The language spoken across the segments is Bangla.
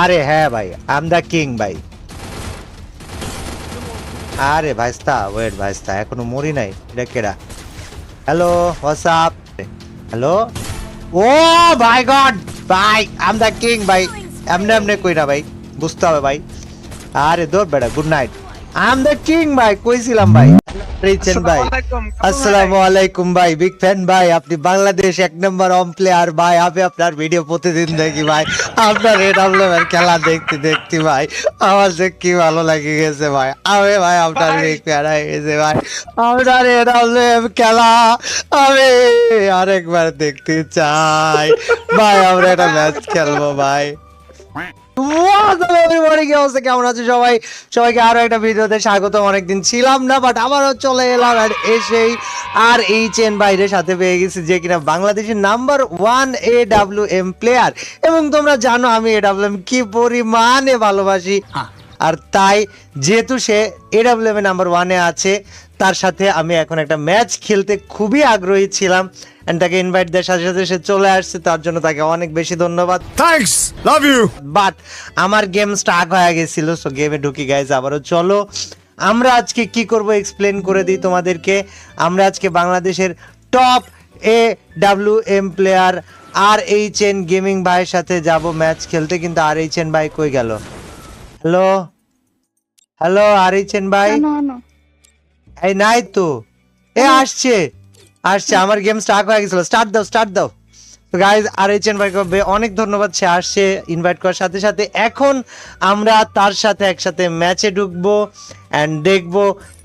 আরে হ্যাঁ ভাই আম দ্য কিং ভাই। আরে ভাইস্তা ওয়েট ভাইস্তা, এখনও মরি নাই, এটা কেডা? হ্যালো হোয়াটসঅ্যাপ হ্যালো ও ভাই গড, ভাই আম দ্য কিং ভাই, এমনে এমনে কই না ভাই, বুঝতে হবে ভাই। আরে দৌড় বেড়া good night am the king ভাই। কইছিলাম ভাই। রিচেন ভাই। আসসালামু আলাইকুম ভাই। বিগ ফ্যান ভাই। আপনি বাংলাদেশ এক নম্বর প্লেয়ার ভাই। আমি আপনার ভিডিও প্রতিদিন দেখি ভাই। আপনার খেলা দেখতে দেখতে ভাই। আমার যে কি ভালো লাগে গেছে ভাই। আমি ভাই আপনার বিগ ফ্যান হয়ে গেছে ভাই। আপনার এর খেলা আমি আরেকবার দেখতে চাই। ভাই আমরা একটা ম্যাচ খেলব ভাই। What's up everybody? কি অবস্থা? কেমন আছে সবাই সবাইকে আরও একটা ভিডিওতে স্বাগতম অনেকদিন ছিলাম না বাট আবারও চলে এলাম আর এসেই আর এই চেন বাইরের সাথে পেয়ে গেছি যে কিনা বাংলাদেশের number one A W M player এবং তোমরা জানো আমি এ ডাব্লিউ এম কি পরিমাণে ভালোবাসি আর তাই যেহেতু সে এ ডাব্লিউ এম নাম্বার ওয়ানে আছে তার সাথে আমি এখন একটা ম্যাচ খেলতে খুবই আগ্রহী ছিলাম এন্ড তাকে ইনভাইট দেওয়ার সাথে সাথে সে চলে আসছে তার জন্য তাকে অনেক বেশি ধন্যবাদ। Thanks. Love you. বাট আমার গেম স্টার্ট হয়ে গেছিল সো গেমে ঢুকি গাইজ আবারও চলো। আমরা আজকে কি করব এক্সপ্লেন করে দিই তোমাদেরকে। আমরা আজকে বাংলাদেশের top A W M player R H N gaming ভাইয়ের সাথে যাব ম্যাচ খেলতে কিন্তু আর এইচ এন ভাই কই গেল? Hello hello R H N ভাই? এই নাই তো। এ আসছে। আসছে আমার গেম স্টার্ট হয়ে গেছিল। স্টার্ট দাও স্টার্ট দাও। তো গাইজ আর এইচ এন ভাইকে অনেক ধন্যবাদ সে আসছে ইনভাইট করার সাথে সাথে। এখন আমরা তার সাথে একসাথে ম্যাচে ঢুকবো অ্যান্ড দেখব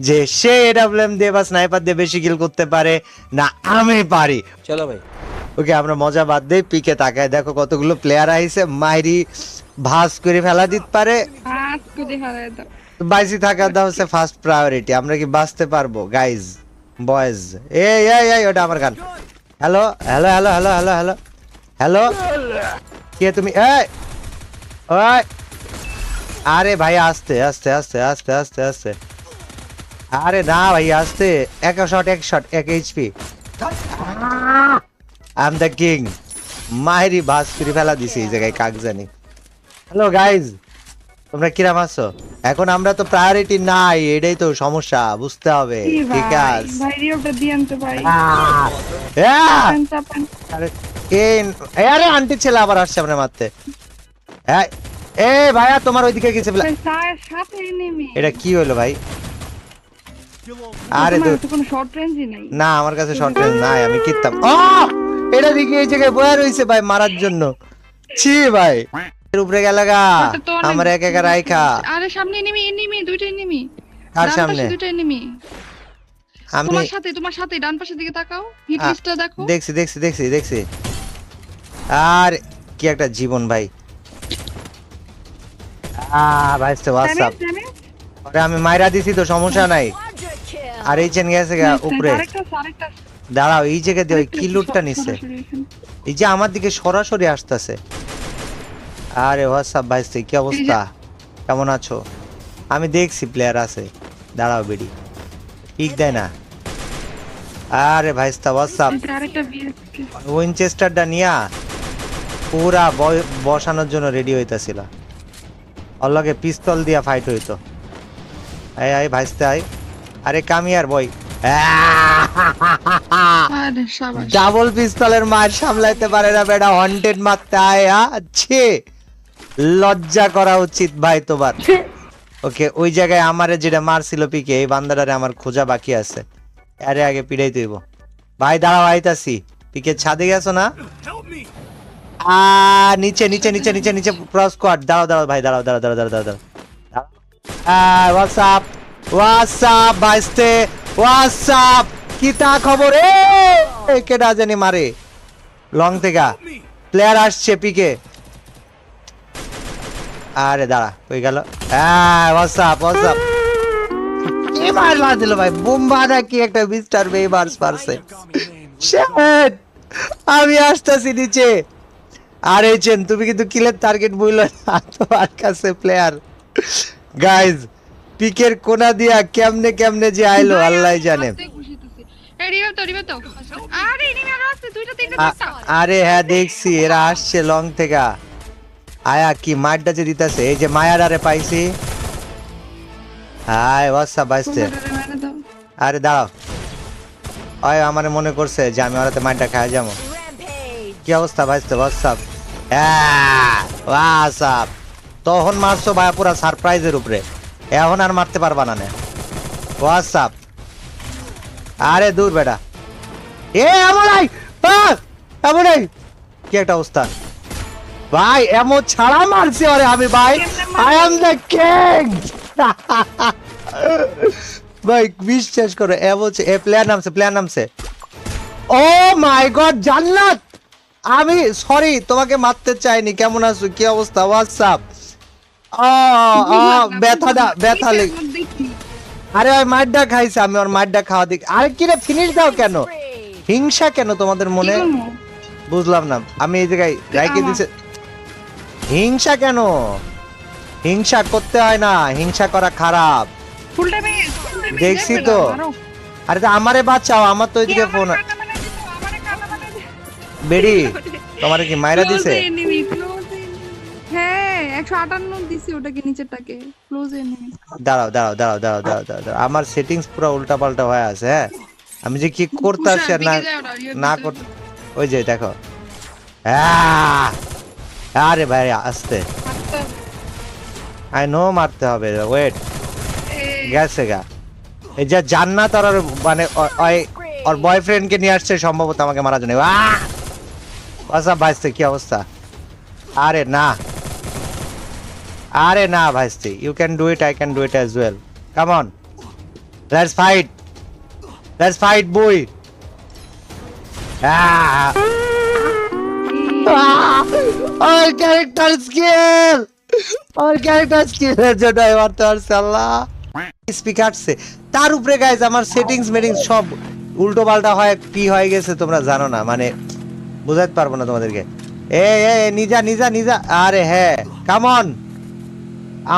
যে সে এডাব্লিউএম দিয়ে বা স্নাইপার দিয়ে বেশি কিল করতে পারে না আমি পারি। চলো ভাই। ওকে আমরা মজা বাদ দেই পিকে তাকায়। দেখো কতগুলো প্লেয়ার আইছে মাইরি ভাস করে ফেলা দিতে পারে। দাও। বাইসি থাকাটা হচ্ছে ফার্স্ট প্রায়োরিটি আমরা কি বাঁচতে পারব গাইজ বয়েজ। এই এই এই, ওটা আমার গান। Hello hello hello hello hello hello hello. কে তুমি? এই, ওই। আরে ভাই, আস্তে আস্তে আস্তে আস্তে আস্তে আস্তে। আরে না ভাই, আস্তে। এক শট এক শট, এক HP I am the king মাহেরি বাস করে ফেলা দিছি এই জায়গায়, কাক জানি। হ্যালো গাইজ তোমরা কিরাম আছো? এখন আমরা তো প্রায়োরিটি নাই এটাই তো সমস্যা বুঝতে হবে ঠিক আছে। দিয়ে আনতে ভাই। আরে কে আরে আন্টি ছেলে আবার আসছে আপনার মারতে। এ ভাইয়া তোমার ওইদিকে গেছে। এটা কি হলো ভাই? আরে। না আমার কাছে শর্ট রেঞ্জ নাই আমি কিনতাম এটা দিকে এই জায়গায় বয়া রইছে ভাই মারার জন্য। ছি ভাই। উপরে আমার এক একা রাইখা আরে সামনে enemy, enemy, দুইটা। কার সামনে? দুইটা enemy। আমি তোমার সাথে তোমার সাথে ডান পাশের দিকে তাকাও। হিট লিস্টটা দেখো। দেখছি দেখছি দেখছি দেখছি। আর কি একটা জীবন ভাই। আহ ভাই হোয়াটসঅ্যাপ damage? আরে আমি মাইরা দিছি তো সমস্যা নাই। আর এই চেন গেছে গা উপরে। দাঁড়াও এই জায়গায় দিয়ে ওই আরেকটা কি লুটটা সর- নিচ্ছে এই যে আমার দিকে সরাসরি আসতেছে। আরে হোয়াটসঅ্যাপ ভাই কি অবস্থা? কেমন আছো? আমি দেখছি প্লেয়ার আছে। দাঁড়াও বেডি। ঠিক দেয় না? আরে ভাইস্তা হোয়াটসঅ্যাপ? উইনচেস্টারটা নিয়া পুরা বসানোর জন্য রেডি হইতাছিল। অল্লগে পিস্তল দিয়া ফাইট হইতো। এই আই ভাইস্তে আই আরে কামিয়ার বই ডাবল পিস্তলের মার সামলাইতে পারে না বেটা হন্টেড মারতে আয় আছে লজ্জা করা উচিত ভাই তোমার। ওকে, ওই জায়গায় আমারে যেটা মারছিল পিকে, এই বান্দাটারে আমার খোঁজা বাকি আছে। আরে আগে পিড়াই তুইব ভাই, দাঁড়াও, আইতাছি। পিকে ছাদে গেছো না? আ, নিচে নিচে নিচে নিচে নিচে ক্রস স্কোয়াড দাঁড়াও দাঁড়াও, ভাই, দাঁড়াও দাঁড়াও দাঁড়াও দাঁড়াও দাঁড়াও। হোয়াটসঅ্যাপ হোয়াটসঅ্যাপ ভাইস্তে হোয়াটসঅ্যাপ কি তা খবর? এ কেডা জানি মারে। লং থেকে। প্লেয়ার আসছে পিকে। আরে দাঁড়া কই গেল? হ্যাঁ হোয়াটসঅ্যাপ হোয়াটসঅ্যাপ কি মারলা দিল ভাই বোম্বাদা কি একটা মিস্টার বেবার্স পারছে Shit! আমি আসতেছি নিচে। আরে চেন তুমি কিন্তু কিলের টার্গেট বইল না তোমার কাছে প্লেয়ার গাইজ পিকের কোনা দিয়া কেমনে কেমনে যে আইলো আল্লাহ জানে। আরে হ্যাঁ দেখছি এরা আসছে লং থেকে। আয়া, কি মারটা যে দিতেছে? এই যে মায়াডারে পাইছি। হাই হোয়াটসঅ্যাপ বাইসতে আরে দাঁড়াও। ওই আমার মনে করছে যে আমি ওরাতে মারটা খাই যাব। কি অবস্থা হোয়াটসঅ্যাপ হ্যাঁ হোয়াটসঅ্যাপ তখন মারছো ভাই পুরা সারপ্রাইজের উপরে। এখন আর মারতে পারবা না হোয়াটসঅ্যাপ আরে দূর বেটা। এ আই আহ! এমন কি একটা অবস্থা? ভাই এমন ছাড়া মারছি আরে আমি ভাই। আই এম দ্য কিং ভাই বিশ্বাস করো এমন এ প্লেয়ার নামছে প্লেয়ার নামছে। ও মাই গড জান্নাত! আমি সরি তোমাকে মারতে চাইনি কেমন আছো? কি অবস্থা? হোয়াটসঅ্যাপ ব্যথা দা ব্যথা লেগ আরে ওই মারডা খাইছে আমি ওর মারডা খাওয়া দিক আরে কি রে ফিনিশ দাও কেন? হিংসা কেন তোমাদের মনে? বুঝলাম না। আমি এই জায়গায় রাইকে দিছে হিংসা কেন? হিংসা করতে হয় না হিংসা করা খারাপ। দেখছি তো। আরে তো আমারে বাঁচাও আমার তো ওইদিকে ফোন বেড়ি তোমার কি মাইরা দিছে? হ্যাঁ 158 দিছি ওটাকে নিচেরটাকে। ক্লোজ এনিমি দাঁড়াও দাঁড়াও দাঁড়াও দাঁড়াও দাঁড়াও দাঁড়াও দাঁড়াও। আমার সেটিংস পুরো উল্টা পাল্টা হয়ে আছে হ্যাঁ? আমি যে কি করতে আর না না কর ওই যে দেখো। আহ! আরে ভাই আসতে। আই নো মারতে হবে ওয়েট গেছে গা। এই যে জান্নাত আর মানে ওর বয়ফ্রেন্ডকে নিয়ে আসছে সম্ভবত আমাকে মারার জন্য! আচ্ছা ভাইস্তে কি অবস্থা? আরে না। আরে না ভাইস্তে you can do it I can do it as well come on let's fight let's fight বই ওর ক্যারেক্টার স্কিল ওর ক্যারেক্টার স্কিলের জন্য এবার তো আর স্পিকারছে তার উপরে গাইজ আমার সেটিংস মেটিংস সব উল্টো পাল্টা হয় কি হয়ে গেছে তোমরা জানো না মানে বুঝাতে পারব না তোমাদেরকে। এ এ, নিজা নিজা নিজা আরে হ্যাঁ কামন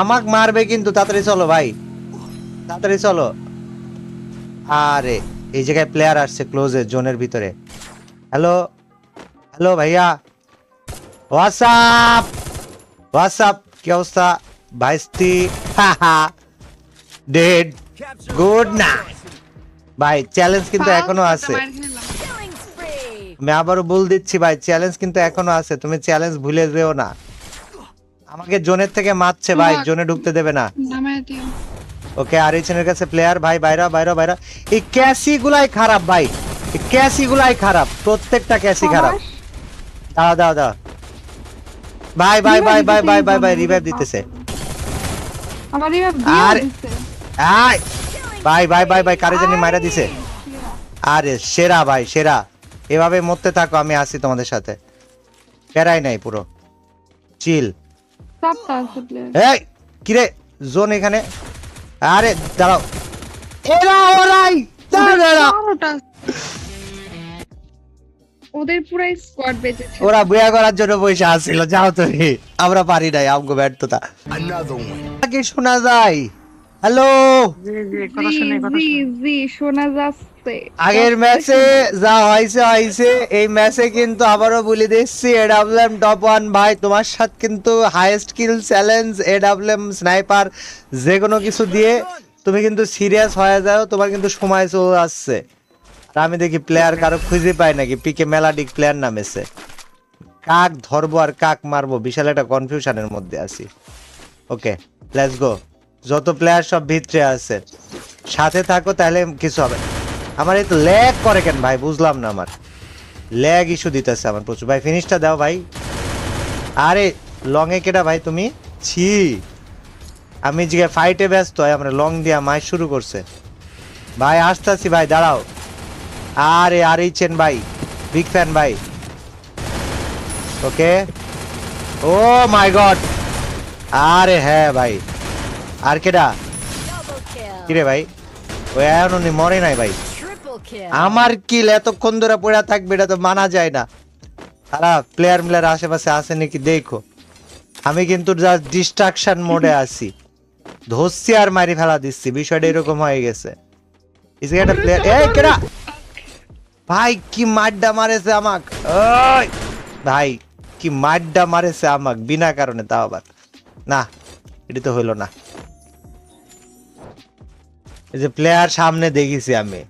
আমাক মারবে কিন্তু তাড়াতাড়ি চলো ভাই। তাড়াতাড়ি চলো। আরে এই জায়গায় প্লেয়ার আসছে ক্লোজে জোনের ভিতরে। হ্যালো হ্যালো ভাইয়া? হোয়াটসঅ্যাপ হোয়াটসঅ্যাপ কি অবস্থা বাইশটি ডেড গুড না ভাই চ্যালেঞ্জ কিন্তু এখনও আছে. আমি আবারও বল দিচ্ছি ভাই। চ্যালেঞ্জ কিন্তু এখনও আছে। তুমি চ্যালেঞ্জ ভুলে যেও না। আমাকে জোনের থেকে মারছে ভাই। জোনে ঢুকতে দেবে না। ওকে আর এইচেনের কাছে প্লেয়ার ভাই বাইরা বাইরা বাইরা। এই ক্যাসি গুলাই খারাপ ভাই। ক্যাসি গুলাই খারাপ। প্রত্যেকটা ক্যাসি খারাপ। দাও দাও দাও ভাই ভাই ভাই ভাই ভাই ভাই ভাই রিভাইভ দিতেছে। আবার রিভাইভ আর- দিছে আয়। ভাই ভাই ভাই ভাই কারে জানি মাইরা দিছে। আরে সেরা ভাই সেরা। এভাবে মরতে থাকো আমি আসি তোমাদের সাথে। প্যারাই নাই পুরো। চিল এই কিরে জোন এখানে। আরে দাঁড়াও। এরা ওরাই দাঁড়াও, ওদের পুরাই স্কোয়াড বেঁচেছে। ওরা বুয়া করার জন্য পয়সা আসছিল যাও তুমি। আমরা পারি নাই আমগো ব্যর্থতা. কি শোনা যায়। হ্যালো জি শোনা যাচ্ছে। আগের ম্যাচে যা হয়েছে হয়েছে। এই ম্যাচে কিন্তু আবারও বলে দিচ্ছি এডাব্লিউএম টপ ওয়ান ভাই তোমার সাথে কিন্তু highest kill challenge AWM sniper যে কোনো কিছু দিয়ে তুমি কিন্তু সিরিয়াস হয়ে যাও তোমার কিন্তু সময় চলে আসছে। আর আমি দেখি প্লেয়ার কারও খুঁজে পাই নাকি? পিকে মেলাডিক প্লেয়ার নামেছে কাক ধরবো আর কাক মারবো? বিশাল একটা কনফিউশনের মধ্যে আছি। ওকে লেটস গো যত প্লেয়ার সব ভিতরে আছে। সাথে থাকো তাহলে কিছু হবে। আমার এই তো ল্যাগ করে কেন ভাই? বুঝলাম না আমার। ল্যাগ ইস্যু দিতেছে আমার প্রচুর। ভাই ফিনিশটা দাও ভাই। আরে লং এ কেটা ভাই তুমি? ছি। আমি যে ফাইটে ব্যস্ত হয় আমরা লং দিয়া মাই শুরু করছে। ভাই আসতেছি ভাই দাঁড়াও। আরে, আর, চেন ভাই বিগ ফ্যান ভাই। ওকে ও মাই গড আরে হ্যাঁ ভাই। আর কেডা. কিরে ভাই? ও এখনও নি- মরে নাই ভাই। আমার কিল এতক্ষণ ধরে পড়ে থাকবে, এটা তো মানা যায় না। তারা প্লেয়ার মিলার আশেপাশে আছে নাকি দেখো। আমি কিন্তু জাস্ট ডিস্ট্রাকশন মোডে আছি। ধরছি আর মারি ফেলা দিচ্ছি, বিষয়টা এরকম হয়ে গেছে। যে একটা প্লেয়ার এই কেডা? ভাই কি মাড্ডা মারেছে আমাক? ওই ভাই কি মাড্ডা মারেছে আমাক বিনা কারণে তাও আবার। না এটা তো হইল না। এই যে প্লেয়ার সামনে দেখেছি আমি।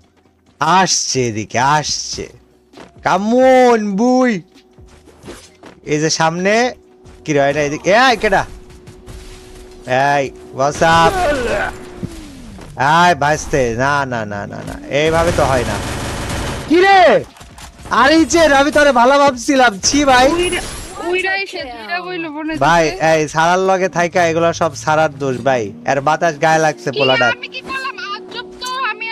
আসছে এদিকে আসছে। কামন বুই। এই যে সামনে কি এটা এদিকে এই কেডা? এই হোয়াটসঅ্যাপ না না না না না এইভাবে তো হয় না। কি রে আরে যে আমি তোরে ভালো ভাবছিলাম। ছি ভাই। ভাই এই সারার লগে থাইকা এগুলো সব সারার দোষ ভাই। এর বাতাস গায়ে লাগছে আর-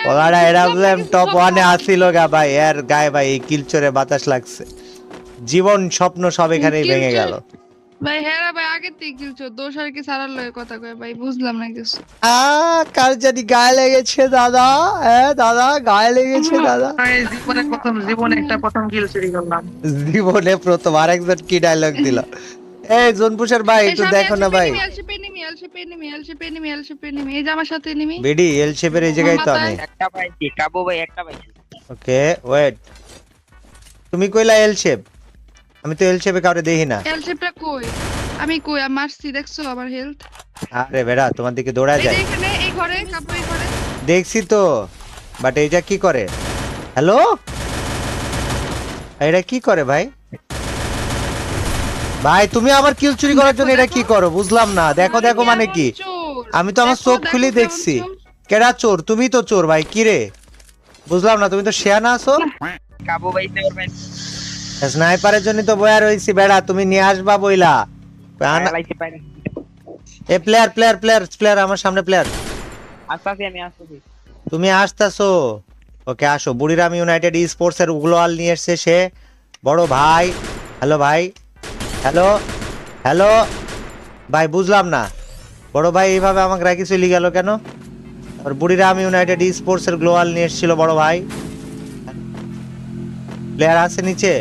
পোলাটা এরা বললাম টপ ওয়ানে আসিল গা ভাই। এর গায়ে ভাই এই কিলচরে বাতাস লাগছে। জীবন স্বপ্ন সব এখানেই ভেঙে গেল। ভাই হ্যাঁ ভাই আগে থেকে কিলছো দোষ আর কি সারার লয়ে কথা কয় ভাই বুঝলাম না কিছু। আ কার জানি গায়ে লেগেছে দাদা? হ্যাঁ দাদা গায়ে লেগেছে দাদা? জীবনে প্রথম জীবনে একটা প্রথম কিল চুরি করলাম। জীবনে প্রথম আরেকজন কি ডায়লগ দিল? এই জোনপুষের ভাই একটু দেখো না ভাই। এই যে আমার সাথে enemy। বেডি এল শেপের এই জায়গায় তো আমি। একটা পাইছি কাবু ভাই একটা পাইছি ওকে ওয়েট তুমি কইলা এল শেপ আমি তো এল শেপে কাউরে দেখি না। এলসিপিটা কই? আমি কই? আমি মারছি দেখছ আমার হেলথ আরে বেড়া তোমার দিকে দৌড়া যায়। এখানে এই ঘরে কাপড় এই ঘরে। দেখছি তো বাট এইটা কি করে? হ্যালো এটা কি করে ভাই? ভাই তুমি আবার কিল চুরি করার জন্য এটা কি করো? বুঝলাম না। দেখো দেখো মানে কি? আমি তো আমার চোখ খুলে দেখছি। কেডা চোর? তুমি তো চোর ভাই কি রে? বুঝলাম না তুমি তো শেয়ানা আছো? কাবু ভাই। স্নাইপারের জন্য তো বয়া রইছি বেড়া তুমি নিয়ে আসবা বইলা। পাইনি এ প্লেয়ার প্লেয়ার প্লেয়ার প্লেয়ার আমার সামনে প্লেয়ার আসতাছি আমি আসতাছি। তুমি আসতেছো? ওকে আসো। বুড়িরাম ইউনাইটেড ই স্পোর্টস এর উগলোয়াল নিয়ে এসছে সে। বড় ভাই। হ্যালো ভাই। হ্যালো। হ্যালো। ভাই বুঝলাম না। বড় ভাই এইভাবে আমাকে রাখি চলে গেল কেন? আর বুড়িরাম ইউনাইটেড ই স্পোর্টস এর গ্লোয়াল নিয়ে এসেছিল বড় ভাই। প্লেয়ার আছে নিচে?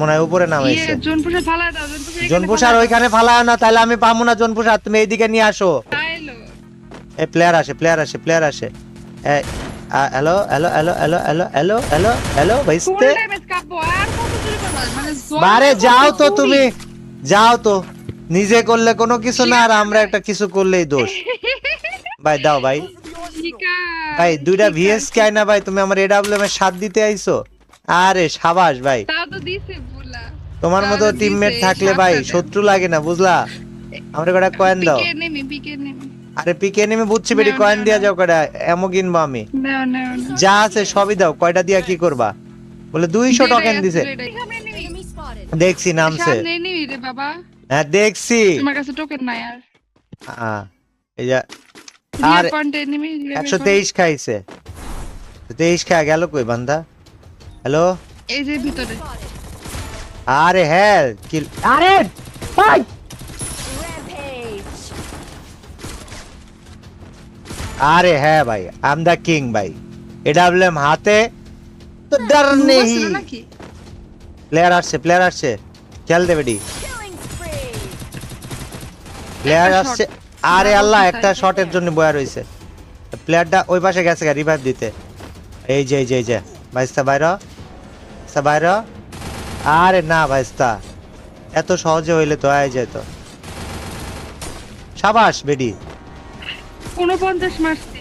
মনে হয় উপরে নামাইছে। জোনপুষা ফালায় দাও, জোনপুষা এখানে ওইখানে ফালায় না তাহলে আমি পাবো না তুমি এইদিকে নিয়ে আসো। এ প্লেয়ার আসে প্লেয়ার আসে প্লেয়ার আসে। হ্যালো হ্যালো হ্যালো হ্যালো ভাইস্তে বারে যাও তো তুমি যাও তো। নিজে করলে কোনো কিছু না আর আমরা একটা কিছু করলেই দোষ। ভাই দাও ভাই। ভাই দুইটা ভিএস। কে না ভাই তুমি আমার এডাব্লিউএম এর সাথ দিতে আইছো? আরে সাবাস ভাই। তোমার মতো টিমমেট থাকলে ভাই শত্রু লাগে না বুঝলা? আমরা কটা কয়েন দাও। আরে পিকে নেমে বুঝছি বেটি কয়েন দিয়া যাও কটা এমো কিনবো আমি। যা আছে সবই দাও কয়টা দিয়া কি করবা? বলে দুইশো টকেন দিছে। দেখছি নামছে। হ্যাঁ দেখছি। একশো তেইশ আর খাইছে 23 খায় গেল কই বান্ধা হ্যালো? এই যে ভিতরে। আরে হ্যাঁ কিল আরে ভাই আরে হ্যাঁ ভাই আম দা কিং ভাই। এডাব্লিউএম হাতে তো ডর নেই। প্লেয়ার আসছে প্লেয়ার আসছে। খেল দে বেডি প্লেয়ার আসছে। আরে আল্লাহ একটা। শটের জন্য বয়া রইছে। প্লেয়ারটা ওই পাশে গেছে রিভাইভ দিতে। এই যে এই যে এই যে। ভাইস্তা বাইর ভাইস্তা বাইর আরে না ভাইস্তা এত সহজে হইলে তো আয় যেত। সাবাস বেডি। মারছি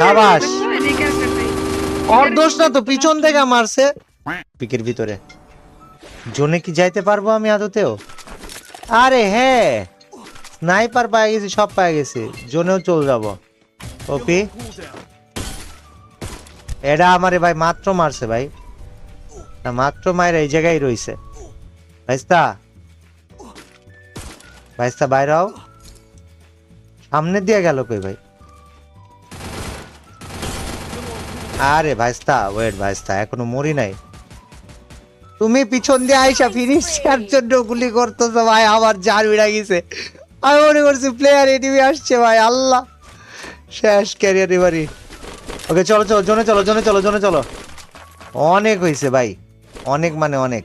সাবাস। ওর দোষ না তো পিছন থেকে মারছে। পিকের ভিতরে। জোনে কি যাইতে পারব আমি আদতেও? আরে হ্যাঁ স্নাইপার পায়ে গেছি সব পায়ে গেছি। জোনেও চল যাব। ওপি। এটা আমারে ভাই মাত্র মারছে ভাই। না, মাত্র মায়ের এই জায়গায় রইছে। ভাইস্তা। ভাইস্তা বাইরাও সামনে দিয়ে গেল কই ভাই? আরে ভাইস্তা, ওয়েট ভাইস্তা, এখনও মরি নাই। তুমি পিছন দিয়ে আইসা ফিনিশ জন্য গুলি করতেছো ভাই, আমার জার উড়া গেছে। আমি মনে করছি প্লেয়ার এটিভি আসছে ভাই, আল্লাহ। শেষ ক্যারিয়ার এবারই ওকে, চলো চলো, জোনে চলো জোনে চলো জোনে চলো। অনেক হয়েছে ভাই। অনেক মানে অনেক।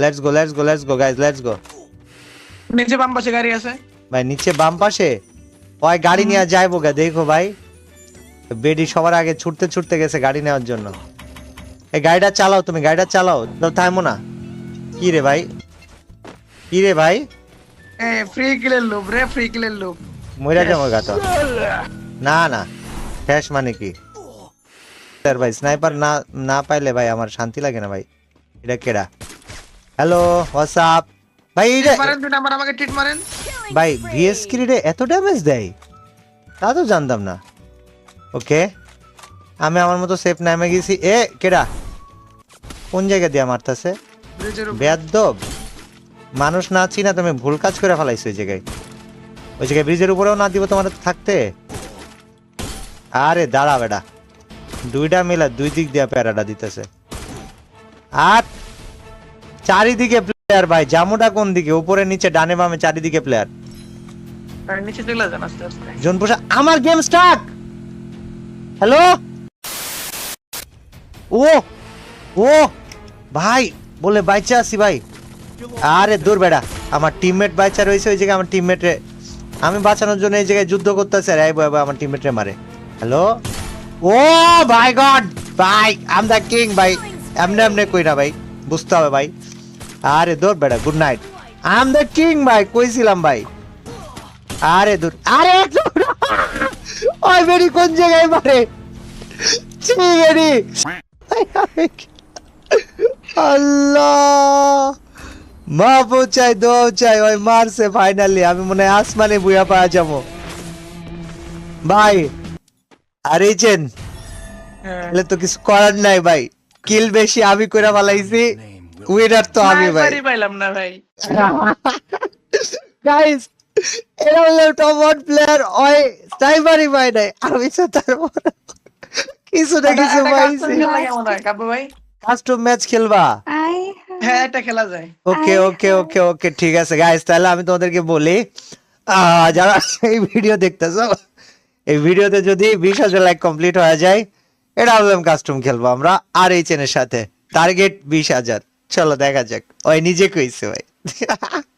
Let's go let's go let's go guys let's go নিচে বাম পাশে গাড়ি আছে। ভাই নিচে বাম পাশে? ওই গাড়ি নিয়ে যাইবো গা দেখো ভাই। বেডি সবার আগে ছুটতে ছুটতে গেছে গাড়ি নেওয়ার জন্য। এই গাড়িটা চালাও তুমি গাড়িটা চালাও তো থামো না। কি রে ভাই? কি রে ভাই? এ ফ্রি কিলের লুপ রে ফ্রি কিলের লুপ মইরা যাব গা তো। না না। শেষ মানে কি? স্যার ভাই স্নাইপার না না পাইলে ভাই আমার শান্তি লাগে না ভাই। এটা কেডা? হ্যালো হোয়াটসঅ্যাপ ভাই এটা মারেন দুই নাম্বার আমাকে ট্রিট মারেন। ভাই ভিএস কিরিডে এত ড্যামেজ দেয়? তা তো জানতাম না। ওকে আমি আমার মতো সেফ নামে গেছি। এ কেডা? কোন জায়গা দিয়ে মারতাছে? বেয়াদব মানুষ না চিনা তুমি ভুল কাজ করে ফেলাইছো ওই জায়গায়। ওই জায়গায় ব্রিজের উপরেও না দিব তোমার থাকতে? আরে দাঁড়া বেটা। দুইটা মিলা দুই দিক দিয়ে প্যারাটা দিতেছে। আর চারিদিকে প্লেয়ার ভাই জামুটা কোন দিকে? উপরে নিচে ডানে বামে চারিদিকে প্লেয়ার নিচে চলে যান আস্তে আস্তে। জন পোষা আমার গেম স্টার্ট হ্যালো ও ও ভাই বলে বাইচা আছি ভাই। আরে দূর বেড়া আমার টিমমেট বাইচা রয়েছে ওই জায়গায় আমার টিমমেটে আমি বাঁচানোর জন্য এই জায়গায় যুদ্ধ করতেছে আর এই আমার টিমমেটে মারে। হ্যালো ও ভাই গড ভাই আম দ্য কিং ভাই এমনি এমনি কই না ভাই বুঝতে হবে ভাই। আরে দূর বেড়া good night I'm the king ভাই কইছিলাম ভাই। আরে দূর আরে। ওই বেরি কোন জায়গায় মারে? বেরি আল্লাহ। মা চাই দো চাই ওই মারছে ফাইনালি আমি মনে হয় আসমানে বুয়া পাওয়া যাব। ভাই আর এই চেন হ্যাঁ। তাহলে তো কিছু করার নাই ভাই। কিল বেশি আমি কইরা ফালাইছি উইনার তো আমি ভাই। পাইলাম না ভাই। গাইস এরা হলো টপ ওয়ান প্লেয়ার ওই স্নাইপারই পাই নাই। আমি তো তারপর কিছু না কিছু পাইছি। ভাই? কাস্টম ম্যাচ খেলবা। আই হ্যাঁ এটা খেলা যায়। ওকে ওকে ওকে ওকে ঠিক আছে। গাইস তাহলে আমি তোমাদেরকে বলি যারা এই ভিডিও দেখতেছো এই ভিডিওতে যদি বিশ হাজার লাইক কমপ্লিট হয়ে যায় এটা বললাম কাস্টম খেলব আমরা, আর এই চেনের সাথে। টার্গেট বিশ হাজার। চলো দেখা যাক। ওই নিজে কইছে ভাই।